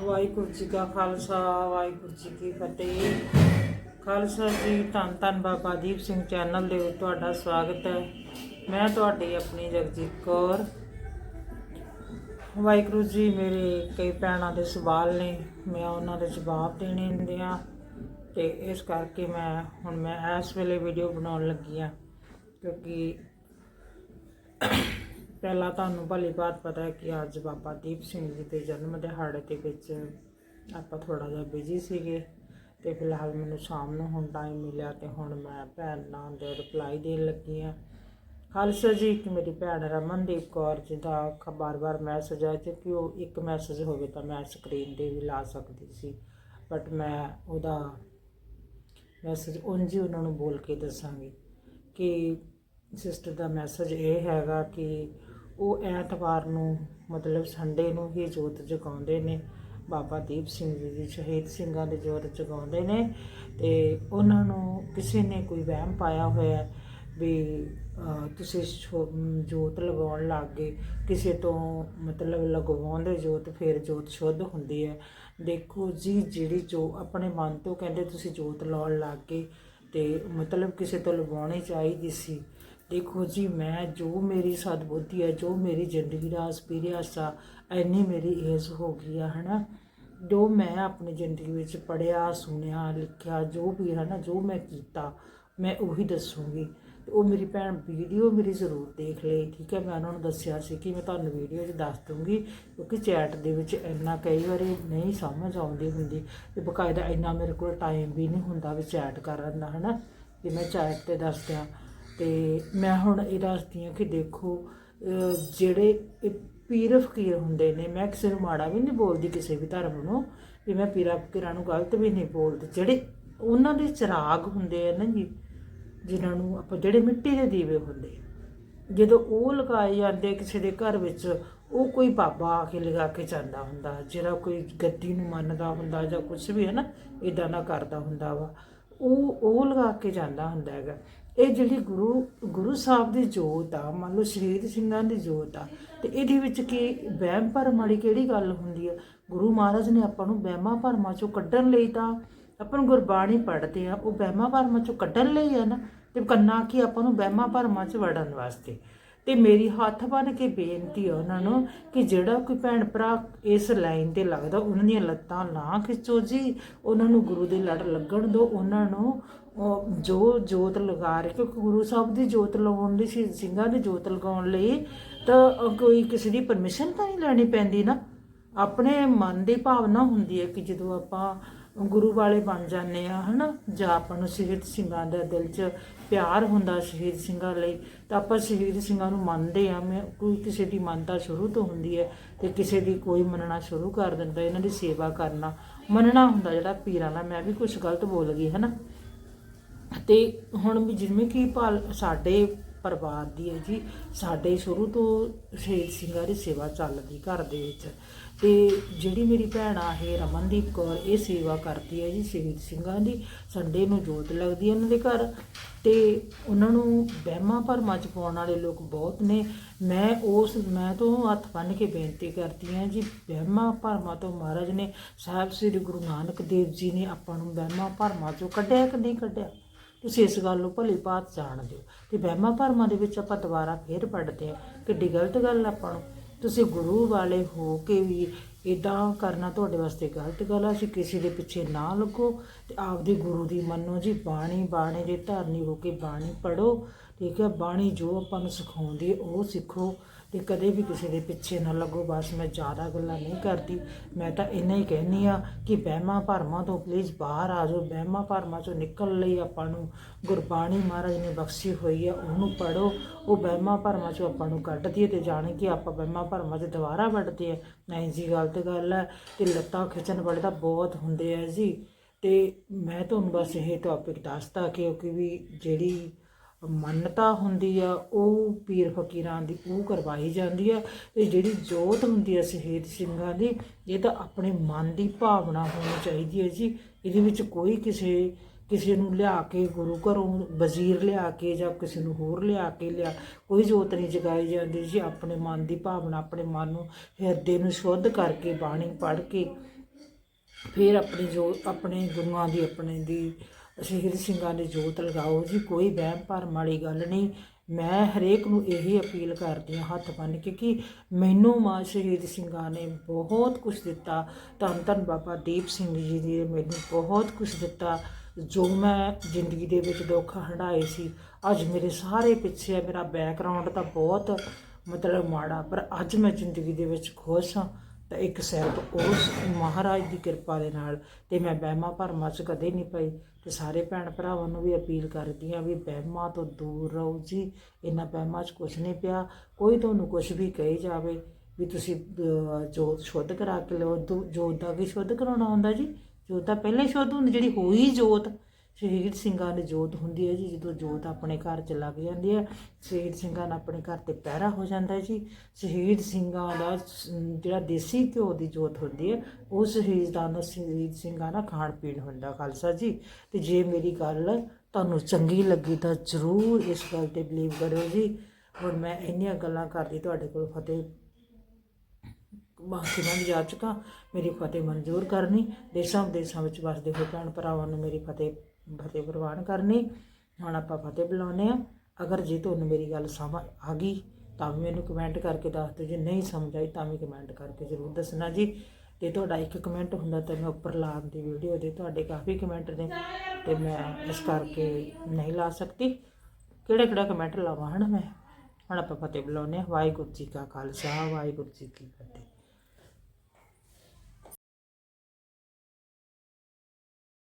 ਵਾਹਿਗੁਰੂ ਜੀ ਕਾ ਖਾਲਸਾ, ਵਾਹਿਗੁਰੂ ਜੀ ਕੀ ਫਤਿਹ। ਖਾਲਸਾ ਜੀ, ਧੰਨ ਧੰਨ ਬਾਬਾ ਦੀਪ ਸਿੰਘ ਚੈਨਲ ਦੇ ਤੁਹਾਡਾ ਸਵਾਗਤ ਹੈ। ਮੈਂ ਤੁਹਾਡੀ ਆਪਣੀ ਜਗਜੀਤ ਕੌਰ। ਵਾਹਿਗੁਰੂ ਜੀ, ਮੇਰੇ ਕਈ ਭੈਣਾਂ ਦੇ ਸਵਾਲ ਨੇ, ਮੈਂ ਉਹਨਾਂ ਦੇ ਜਵਾਬ ਦੇਣੇ ਹੁੰਦੇ ਆ। ਤੇ ਇਸ ਕਰਕੇ ਮੈਂ, ਹੁਣ ਮੈਂ ਇਸ ਵੇਲੇ ਵੀਡੀਓ ਬਣਾਉਣ ਲੱਗੀ ਆ, ਕਿਉਂਕਿ ਪਹਿਲਾਂ ਤੁਹਾਨੂੰ ਭਲੀ ਬਾਤ ਪਤਾ ਹੈ ਕਿ ਅੱਜ ਬਾਬਾ ਦੀਪ ਸਿੰਘ ਜੀ ਦੇ ਜਨਮ ਦਿਹਾੜੇ ਦੇ ਵਿੱਚ ਆਪਾਂ ਥੋੜਾ ਜਿਹਾ ਬਿਜ਼ੀ ਸੀਗੇ ਤੇ ਫਿਲਹਾਲ ਮੈਨੂੰ ਸ਼ਾਮ ਨੂੰ ਹੁਣ ਟਾਈਮ ਮਿਲਿਆ ਤੇ ਹੁਣ ਮੈਂ ਭੈਣ ਨਾਲ ਦੇ ਰਿਪਲਾਈ ਦੇਣ ਲੱਗੀ ਆ ਖਾਲਸਾ ਜੀ ਕਿ ਮੇਰੀ ਭੈਣ ਰਮਨਦੀਪ ਕੌਰ ਜੀ ਦਾ ਖ- ਬਾਰ-ਬਾਰ ਮੈਸੇਜ ਆਇਆ ਤੇ ਕਿ ਉਹ ਇੱਕ ਮੈਸੇਜ ਹੋਵੇ ਤਾਂ ਮੈਂ ਸਕਰੀਨ ਤੇ ਵੀ ਲਾ ਸਕਦੀ ਸੀ। ਬਟ ਮੈਂ ਉਹਦਾ ਮੈਸੇਜ ਉਂਝ ਹੀ ਉਹਨਾਂ ਨੂੰ ਬੋਲ ਕੇ ਦੱਸਾਂਗੀ ਕਿ ਸਿਸਟਰ ਦਾ ਮੈਸੇਜ ਇਹ ਹੈਗਾ ਕਿ ਉਹ ਐਤਵਾਰ ਨੂੰ, ਮਤਲਬ ਸੰਡੇ ਨੂੰ ਹੀ ਜੋਤ ਜਗਾਉਂਦੇ ਨੇ। ਬਾਬਾ ਦੀਪ ਸਿੰਘ ਜੀ ਦੀ, ਸ਼ਹੀਦ ਸਿੰਘਾਂ ਦੇ ਜੋਤ ਜਗਾਉਂਦੇ ਨੇ ਤੇ ਉਹਨਾਂ ਨੂੰ ਕਿਸੇ ਨੇ ਕੋਈ ਵਹਿਮ ਪਾਇਆ ਹੋਇਆ ਵੀ ਤੁਸੀਂ ਛੋ- ਜੋਤ ਲਗਾਉਣ ਲੱਗ ਗਏ। ਕਿਸੇ ਤੋਂ ਮਤਲਬ ਲਗਵਾਉਂਦੇ ਜੋਤ, ਫਿਰ ਜੋਤ ਸ਼ੁੱਧ ਹੁੰਦੀ ਹੈ। ਦੇਖੋ ਜੀ, ਜਿਹੜੀ ਜੋ ਆਪਣੇ ਮਨ ਤੋਂ ਕਹਿੰਦੇ ਤੁਸੀਂ ਜੋਤ ਲਾਉਣ ਲੱਗ ਗਏ ਤੇ ਮਤਲਬ ਕਿਸੇ ਤੋਂ ਲਗਵਾਉਣੀ ਚਾਹੀਦੀ ਸੀ ਦੇਖੋ ਜੀ, ਮੈਂ ਜੋ ਮੇਰੀ ਸਦਬੁੱਧੀ ਹੈ, ਜੋ ਮੇਰੀ ਜ਼ਿੰਦਗੀ ਦਾ ਐਕਸਪੀਰੀਅੰਸ ਆ ਐਨੀ ਮੇਰੀ ਏਜ ਹੋ ਗਈ ਆ, ਹਨਾ। ਜੋ ਮੈਂ ਆਪਣੀ ਜ਼ਿੰਦਗੀ ਵਿੱਚ ਪੜਿਆ ਸੁਣਿਆ, ਲਿਖਿਆ, ਜੋ ਵੀ ਹੈ ਨਾ, ਜੋ ਮੈਂ ਕੀਤਾ, ਮੈਂ ਉਹੀ ਦੱਸੂਗੀ। ਤੇ ਉਹ ਮੇਰੀ ਭੈਣ ਵੀਡੀਓ ਮੇਰੀ ਜ਼ਰੂਰ ਦੇਖ ਲਈ ਠੀਕ ਹੈ। ਮੈਂ ਉਹਨਾਂ ਨੂੰ ਦੱਸਿਆ ਸੀ ਕਿ ਮੈਂ ਤੁਹਾਨੂੰ ਵੀਡੀਓ 'ਚ ਦੱਸ ਦੂੰਗੀ ਕਿਉਂਕਿ ਚੈਟ ਦੇ ਵਿੱਚ ਇੰਨਾ ਕਈ ਵਾਰੀ ਨਹੀਂ ਸਮਝ ਆਉਂਦੀ ਹੁੰਦੀ ਤੇ ਬਕਾਇਦਾ ਇੰਨਾ ਮੇਰੇ ਕੋਲ ਟਾਈਮ ਵੀ ਨਹੀਂ ਹੁੰਦਾ ਵੀ ਚੈਟ ਕਰਨ ਦਾ, ਹਨਾ। ਕਿ ਮੈਂ ਚੈਟ ਤੇ ਦੱਸ ਦਿਆਂ। ਤੇ ਮੈਂ ਹੁਣ ਇਹ ਦੱਸਦੀ ਹਾਂ ਕਿ ਦੇਖੋ ਜਿਹੜੇ ਇਹ ਪੀਰ ਫਕੀਰ ਹੁੰਦੇ ਨੇ, ਮੈਂ ਕਿਸੇ ਨੂੰ ਮਾੜਾ ਵੀ ਨਹੀਂ ਬੋਲਦੀ ਕਿਸੇ ਵੀ ਧਰਮ ਨੂੰ, ਵੀ ਮੈਂ ਪੀਰਾ ਫਕੀਰਾਂ ਨੂੰ ਗਲਤ ਵੀ ਨਹੀਂ ਬੋਲਦੀ। ਜਿਹੜੇ ਉਹਨਾਂ ਦੇ ਚਿਰਾਗ ਹੁੰਦੇ ਆ ਨਾ ਜੀ, ਜਿਨ੍ਹਾਂ ਨੂੰ ਆਪਾਂ ਜਿਹੜੇ ਮਿੱਟੀ ਦੇ ਦੀਵੇ ਹੁੰਦੇ ਜਦੋਂ ਉਹ ਲਗਾਏ ਜਾਂਦੇ ਕਿਸੇ ਦੇ ਘਰ ਵਿੱਚ, ਉਹ ਕੋਈ ਬਾਬਾ ਆ ਕੇ ਲਗਾ ਕੇ ਜਾਂਦਾ ਹੁੰਦਾ, ਜਿਹੜਾ ਕੋਈ ਗੱਦੀ ਨੂੰ ਮੰਨਦਾ ਹੁੰਦਾ ਜਾਂ ਕੁਝ ਵੀ ਹੈ ਨਾ ਇਦਾਂ ਦਾ ਕਰਦਾ ਹੁੰਦਾ ਵਾ, ਉਹ ਉਹ ਲਗਾ ਕੇ ਜਾਂਦਾ ਹੁੰਦਾ ਹੈਗਾ। ਇਹ ਜਿਹੜੀ ਗੁਰੂ ਗੁਰੂ ਸਾਹਿਬ ਦੀ ਜੋਤ ਆ, ਮੰਨ ਲਓ ਸ਼ਹੀਦ ਸਿੰਘਾਂ ਦੀ ਜੋਤ ਆ, ਤੇ ਇਹਦੇ ਵਿੱਚ ਕੀ ਵਹਿਮ ਭਰਮ ਵਾਲੀ ਕਿਹੜੀ ਗੱਲ ਹੁੰਦੀ ਆ? ਗੁਰੂ ਮਹਾਰਾਜ ਨੇ ਆਪਾਂ ਨੂੰ ਵਹਿਮਾਂ ਭਰਮਾਂ ਚੋਂ ਕੱਢਣ ਲਈ ਤਾਂ ਆਪਾਂ ਨੂੰ ਗੁਰਬਾਣੀ ਪੜ੍ਹਦੇ ਆ, ਉਹ ਵਹਿਮਾਂ ਭਰਮਾਂ ਚੋਂ ਕੱਢਣ ਲਈ ਆ ਨਾ, ਤੇ ਕੰਨਾ ਕੀ ਆਪਾਂ ਨੂੰ ਵਹਿਮਾਂ ਭਰਮਾਂ ਚ ਵੜਨ ਵਾਸਤੇ। ਤੇ ਮੇਰੀ ਹੱਥ ਬੰਨ ਕੇ ਬੇਨਤੀ ਆ ਉਹਨਾਂ ਨੂੰ ਕਿ ਜਿਹੜਾ ਕੋਈ ਭੈਣ ਭਰਾ ਇਸ ਲਾਈਨ ਤੇ ਲੱਗਦਾ, ਉਹਨਾਂ ਦੀਆਂ ਲੱਤਾਂ ਨਾ ਖਿੱਚੋ ਜੀ। ਉਹਨਾਂ ਨੂੰ ਗੁਰੂ ਦੇ ਲੜ ਲੱਗਣ ਦਿਓ। ਉਹਨਾਂ ਨੂੰ ਜੋ ਜੋਤ ਲਗਾ ਰਹੇ, ਕਿਉਂਕਿ ਗੁਰੂ ਸਾਹਿਬ ਦੀ ਜੋਤ ਲਗਾਉਣ ਲਈ ਸ਼ਹੀਦ ਸਿੰਘਾਂ ਦੀ ਜੋਤ ਲਗਾਉਣ ਲਈ, ਤਾਂ ਕੋਈ ਕਿਸੇ ਦੀ ਪਰਮਿਸ਼ਨ ਤਾਂ ਨਹੀਂ ਲੈਣੀ ਪੈਂਦੀ ਨਾ। ਆਪਣੇ ਮਨ ਦੀ ਭਾਵਨਾ ਹੁੰਦੀ ਹੈ ਕਿ ਜਦੋਂ ਆਪਾਂ ਗੁਰੂ ਵਾਲੇ ਬਣ ਜਾਂਦੇ ਆ, ਹਨਾ? ਜਾਂ ਆਪਾਂ ਨੂੰ ਸ਼ਹੀਦ ਸਿੰਘਾਂ ਦਾ ਦਿਲ 'ਚ ਪਿਆਰ ਹੁੰਦਾ ਸ਼ਹੀਦ ਸਿੰਘਾਂ ਲਈ, ਤਾਂ ਆਪਾਂ ਸ਼ਹੀਦ ਸਿੰਘਾਂ ਨੂੰ ਮੰਨਦੇ ਆ। ਮੈਂ, ਕੋਈ ਕਿਸੇ ਦੀ ਮੰਨਤਾ ਸ਼ੁਰੂ ਤੋਂ ਹੁੰਦੀ ਹੈ ਤੇ ਕਿਸੇ ਦੀ ਕੋਈ ਮੰਨਣਾ ਸ਼ੁਰੂ ਕਰ ਦਿੰਦਾ, ਇਹਨਾਂ ਦੀ ਸੇਵਾ ਕਰਨਾ। ਮੰਨਣਾ ਹੁੰਦਾ ਜਿਹੜਾ ਪੀਰਾਂ ਦਾ ਮੈਂ ਵੀ ਕੁਝ ਗਲਤ ਬੋਲ ਗਈ, ਹਨਾ? ਤੇ ਹੁਣ ਵੀ ਜਿਵੇਂ ਕਿ ਭਾਲ ਸਾਡੇ ਪਰਿਵਾਰ ਦੀ ਹੈ ਜੀ। ਸਾਡੇ ਸ਼ੁਰੂ ਤੋਂ ਸ਼ਹੀਦ ਸਿੰਘਾਂ ਦੀ ਸੇਵਾ ਚੱਲਦੀ ਘਰ ਦੇ ਵਿੱਚ। ਤੇ ਜਿਹੜੀ ਮੇਰੀ ਭੈਣ ਆ, ਇਹ ਰਮਨਦੀਪ ਕੌਰ, ਇਹ ਸੇਵਾ ਕਰਦੀ ਹੈ ਜੀ ਸ਼ਹੀਦ ਸਿੰਘਾਂ ਦੀ। ਸੰਡੇ ਨੂੰ ਜੋਤ ਲੱਗਦੀ ਹੈ ਉਹਨਾਂ ਦੇ ਘਰ। ਤੇ ਉਹਨਾਂ ਨੂੰ ਵਹਿਮਾਂ ਭਰਮਾਂ ਚ ਪਾਉਣ ਵਾਲੇ ਲੋਕ ਬਹੁਤ ਨੇ। ਮੈਂ ਉਸ, ਮੈਂ ਤੋਂ ਹੱਥ ਬੰਨ੍ਹ ਕੇ ਬੇਨਤੀ ਕਰਦੀ ਹਾਂ ਜੀ, ਵਹਿਮਾਂ ਭਰਮਾਂ ਤੋਂ ਮਹਾਰਾਜ ਨੇ ਸਾਹਿਬ ਸ੍ਰੀ ਗੁਰੂ ਨਾਨਕ ਦੇਵ ਜੀ ਨੇ ਆਪਾਂ ਨੂੰ ਵਹਿਮਾਂ ਭਰਮਾਂ ਚੋਂ ਕੱਢਿਆ ਕਿ ਨਹੀਂ ਕੱਢਿਆ? ਤੁਸੀਂ ਇਸ ਗੱਲ ਨੂੰ ਭਲੀ ਭਾਤ ਜਾਣਦੇ ਹੋ ਤੇ ਵਹਿਮਾਂ ਭਰਮਾਂ ਦੇ ਵਿੱਚ ਆਪਾਂ ਦੁਬਾਰਾ ਫੇਰ ਪੜਦੇ ਹਾਂ। ਕਿੱਡੀ ਗਲਤ ਗੱਲ ਆ ਆਪਾਂ ਨੂੰ। ਤੁਸੀਂ ਗੁਰੂ ਵਾਲੇ ਹੋ ਕੇ ਵੀ ਇਦਾਂ ਕਰਨਾ ਤੁਹਾਡੇ ਵਾਸਤੇ ਗਲਤ ਗੱਲ ਆ। ਅਸੀਂ ਕਿਸੇ ਦੇ ਪਿੱਛੇ ਨਾ ਲੱਗੋ ਤੇ ਆਪਦੇ ਗੁਰੂ ਦੀ ਮੰਨੋ ਜੀ। ਬਾਣੀ ਬਾਣੀ ਦੇ ਧਾਰਨੀ ਹੋ ਕੇ ਬਾਣੀ ਪੜੋ ਠੀਕ ਹੈ ਬਾਣੀ ਜੋ ਆਪਾਂ ਨੂੰ ਸਿਖਾਉਂਦੀ ਉਹ ਸਿੱਖੋ। ਤੇ ਕਦੇ ਵੀ ਕਿਸੇ ਦੇ ਪਿੱਛੇ ਨਾ ਲੱਗੋ, ਬਸ ਮੈਂ ਜ਼ਿਆਦਾ ਗੱਲਾਂ ਨਹੀਂ ਕਰਦੀ। ਮੈਂ ਤਾਂ ਇੰਨਾ ਹੀ ਕਹਿਨੀ ਆ ਕਿ ਵਹਿਮਾਂ ਭਰਮਾਂ ਤੋਂ ਪਲੀਜ਼ ਬਾਹਰ ਆ ਜਾਓ। ਵਹਿਮਾਂ ਭਰਮਾਂ ਚੋਂ ਨਿਕਲ ਲਈ ਆਪਾਂ ਨੂੰ ਗੁਰਬਾਣੀ ਮਹਾਰਾਜ ਨੇ ਬਖਸ਼ੀ ਹੋਈ ਆ ਉਹਨੂੰ ਪੜੋ ਉਹ ਵਹਿਮਾਂ ਭਰਮਾਂ ਚੋਂ ਆਪਾਂ ਨੂੰ ਕੱਢਦੀ ਹੈ ਤੇ ਜਾਣੇ ਕਿ ਆਪਾਂ ਵਹਿਮਾਂ ਭਰਮਾਂ 'ਚ ਦੁਬਾਰਾ ਵੜਦੇ ਆ ਨਹੀਂ ਜੀ ਗਲਤ ਗੱਲ ਹੈ ਤੇ ਲੱਤਾਂ ਖਿੱਚਣ ਵਾਲੇ ਤਾਂ ਬਹੁਤ ਹੁੰਦੇ ਆ ਜੀ। ਤੇ ਮੈਂ ਤੁਹਾਨੂੰ ਬਸ ਇਹ ਟੌਪਿਕ ਦੱਸਦਾ ਕਿਉਂਕਿ ਵੀ ਜਿਹੜੀ ਮੰਨਤਾ ਹੁੰਦੀ ਆ, ਉਹ ਪੀਰ ਫਕੀਰਾਂ ਦੀ ਉਹ ਕਰਵਾਈ ਜਾਂਦੀ ਆ ਤੇ ਜਿਹੜੀ ਜੋਤ ਹੁੰਦੀ ਆ ਸ਼ਹੀਦ ਸਿੰਘਾਂ ਦੀ, ਇਹ ਤਾਂ ਆਪਣੇ ਮਨ ਦੀ ਭਾਵਨਾ ਹੋਣੀ ਚਾਹੀਦੀ ਹੈ ਜੀ। ਇਹਦੇ ਵਿੱਚ ਕੋਈ ਕਿਸੇ ਕਿਸੇ ਨੂੰ ਲਿਆ ਕੇ ਗੁਰੂ ਘਰੋਂ ਵਜ਼ੀਰ ਲਿਆ ਕੇ ਜਾਂ ਕਿਸੇ ਨੂੰ ਹੋਰ ਲਿਆ ਕੇ ਲਿਆ, ਕੋਈ ਜੋਤ ਨਹੀਂ ਜਗਾਈ ਜਾਂਦੀ ਜੀ। ਆਪਣੇ ਮਨ ਦੀ ਭਾਵਨਾ, ਆਪਣੇ ਮਨ ਨੂੰ ਹਿਰਦੇ ਨੂੰ ਸ਼ੁੱਧ ਕਰਕੇ, ਬਾਣੀ ਪੜ੍ਹ ਕੇ, ਫਿਰ ਆਪਣੀ ਜੋ, ਆਪਣੇ ਗੁਰੂਆਂ ਦੀ, ਆਪਣੇ ਦੀ ਸ਼ਹੀਦ ਸਿੰਘਾਂ ਦੀ ਜੋਤ ਲਗਾਓ ਜੀ, ਕੋਈ ਵਹਿਮ ਭਰਮ ਵਾਲੀ ਗੱਲ ਨਹੀਂ। ਮੈਂ ਹਰੇਕ ਨੂੰ ਇਹੀ ਅਪੀਲ ਕਰਦੀ ਹਾਂ, ਹੱਥ ਬੰਨ ਕੇ ਕਿ ਮੈਨੂੰ ਮਾਂ ਸ਼ਹੀਦ ਸਿੰਘਾਂ ਨੇ ਬਹੁਤ ਕੁਝ ਦਿੱਤਾ। ਧੰਨ ਧੰਨ ਬਾਬਾ ਦੀਪ ਸਿੰਘ ਜੀ ਨੇ ਮੈਨੂੰ ਬਹੁਤ ਕੁਝ ਦਿੱਤਾ, ਜੋ ਮੈਂ ਜ਼ਿੰਦਗੀ ਦੇ ਵਿੱਚ ਦੁੱਖ ਹੰਢਾਏ ਸੀ। ਅੱਜ ਮੇਰੇ ਸਾਰੇ ਪਿੱਛੇ ਆ, ਮੇਰਾ ਬੈਕਗ੍ਰਾਉਂਡ ਤਾਂ ਬਹੁਤ ਮਤਲਬ ਮਾੜਾ, ਪਰ ਅੱਜ ਮੈਂ ਜ਼ਿੰਦਗੀ ਦੇ ਵਿੱਚ ਖੁਸ਼ ਹਾਂ। ਤਾਂ ਇੱਕ ਸਿਰਫ ਉਸ ਮਹਾਰਾਜ ਦੀ ਕਿਰਪਾ ਦੇ ਨਾਲ ਤੇ ਮੈਂ ਵਹਿਮਾਂ ਭਰਮਾਂ 'ਚ ਕਦੇ ਨਹੀਂ ਪਈ ਤੇ ਸਾਰੇ ਭੈਣ ਭਰਾਵਾਂ ਨੂੰ ਵੀ ਅਪੀਲ ਕਰਦੀ ਆ ਵੀ ਵਹਿਮਾਂ ਤੋਂ ਦੂਰ ਰਹੋ ਜੀ, ਇਹਨਾਂ ਵਹਿਮਾਂ 'ਚ ਕੁਝ ਨਹੀਂ ਪਿਆ, ਕੋਈ ਤੁਹਾਨੂੰ ਕੁਝ ਵੀ ਕਹੀ ਜਾਵੇ ਵੀ ਤੁਸੀਂ ਜੋਤ ਸ਼ੁੱਧ ਕਰਾ ਕੇ ਲਓ ਜੋਤ ਦਾ ਵੀ ਸ਼ੁੱਧ ਕਰਾਉਣਾ ਹੁੰਦਾ ਜੀ, ਜੋਤ ਤਾਂ ਪਹਿਲਾਂ ਹੀ ਸ਼ੁੱਧ ਹੁੰਦੀ, ਜਿਹੜੀ ਹੋਈ ਜੋਤ ਸ਼ਹੀਦ ਸਿੰਘਾਂ ਦੀ ਜੋਤ ਹੁੰਦੀ ਹੈ ਜੀ, ਜਦੋਂ ਜੋਤ ਆਪਣੇ ਘਰ ਚ ਲੱਗ ਜਾਂਦੀ ਹੈ, ਸ਼ਹੀਦ ਸਿੰਘਾਂ ਨਾਲ ਆਪਣੇ ਘਰ ਤੇ ਪਹਿਰਾ ਹੋ ਜਾਂਦਾ ਜੀ। ਸ਼ਹੀਦ ਸਿੰਘਾਂ ਦਾ ਜਿਹੜਾ ਦੇਸੀ ਘਿਓ ਦੀ ਜੋਤ ਹੁੰਦੀ ਹੈ, ਉਹ ਸ਼ਹੀਦਾਂ ਦਾ ਸ਼ਹੀਦ ਸਿੰਘਾਂ ਦਾ ਖਾਣ ਪੀਣ ਹੁੰਦਾ, ਖਾਲਸਾ ਜੀ। ਤੇ ਜੇ ਮੇਰੀ ਗੱਲ ਤੁਹਾਨੂੰ ਚੰਗੀ ਲੱਗੀ ਤਾਂ ਜ਼ਰੂਰ ਇਸ ਗੱਲ ਤੇ ਬਲੀਵ ਕਰੋ ਜੀ। ਹੁਣ ਮੈਂ ਇੰਨੀਆਂ ਗੱਲਾਂ ਕਰਦੀ ਤੁਹਾਡੇ ਕੋਲ ਫਤਿਹ ਬਾਕੀ ਮੈਂ ਜਾ ਚੁੱਕਾ, ਮੇਰੀ ਫਤਿਹ ਮਨਜ਼ੂਰ ਕਰਨੀ। ਦੇਸ਼ਾਂ ਵਿਦੇਸ਼ਾਂ ਵਿੱਚ ਵਸਦੇ ਹੋਏ ਭੈਣ ਭਰਾਵਾਂ ਨੂੰ ਮੇਰੀ ਫਤਿਹ ਫਤਿਹ ਪ੍ਰਵਾਨ ਕਰਨੀ। ਹੁਣ ਆਪਾਂ ਫਤਿਹ ਬੁਲਾਉਂਦੇ ਆ ਅਗਰ ਜੇ ਤੁਹਾਨੂੰ ਮੇਰੀ ਗੱਲ ਸਮਝ ਆ ਗਈ, ਤਾਂ ਵੀ ਮੈਨੂੰ ਕਮੈਂਟ ਕਰਕੇ ਦੱਸ ਦਿਓ। ਜੇ ਨਹੀਂ ਸਮਝ ਆਈ, ਤਾਂ ਵੀ ਕਮੈਂਟ ਕਰਕੇ ਜ਼ਰੂਰ ਦੱਸਣਾ ਜੀ। ਤੇ ਤੁਹਾਡਾ ਇੱਕ ਕਮੈਂਟ ਹੁੰਦਾ ਤਾਂ ਮੈਂ ਉੱਪਰ ਲਾਉਣ ਦੀ ਵੀਡੀਓ ਦੇ ਤੁਹਾਡੇ ਕਾਫੀ ਕਮੈਂਟ ਨੇ, ਤੇ ਮੈਂ ਇਸ ਕਰਕੇ ਨਹੀਂ ਲਾ ਸਕਦੀ। ਕਿਹੜਾ ਕਿਹੜਾ ਕਮੈਂਟ ਲਾਵਾਂ ਹਨਾ ਮੈਂ? ਹੁਣ ਆਪਾਂ ਫਤਿਹ ਬੁਲਾਉਂਦੇ ਹਾਂ। ਵਾਹਿਗੁਰੂ ਜੀ ਕਾ ਖਾਲਸਾ, ਵਾਹਿਗੁਰੂ ਜੀ ਕੀ ਫਤਿਹ।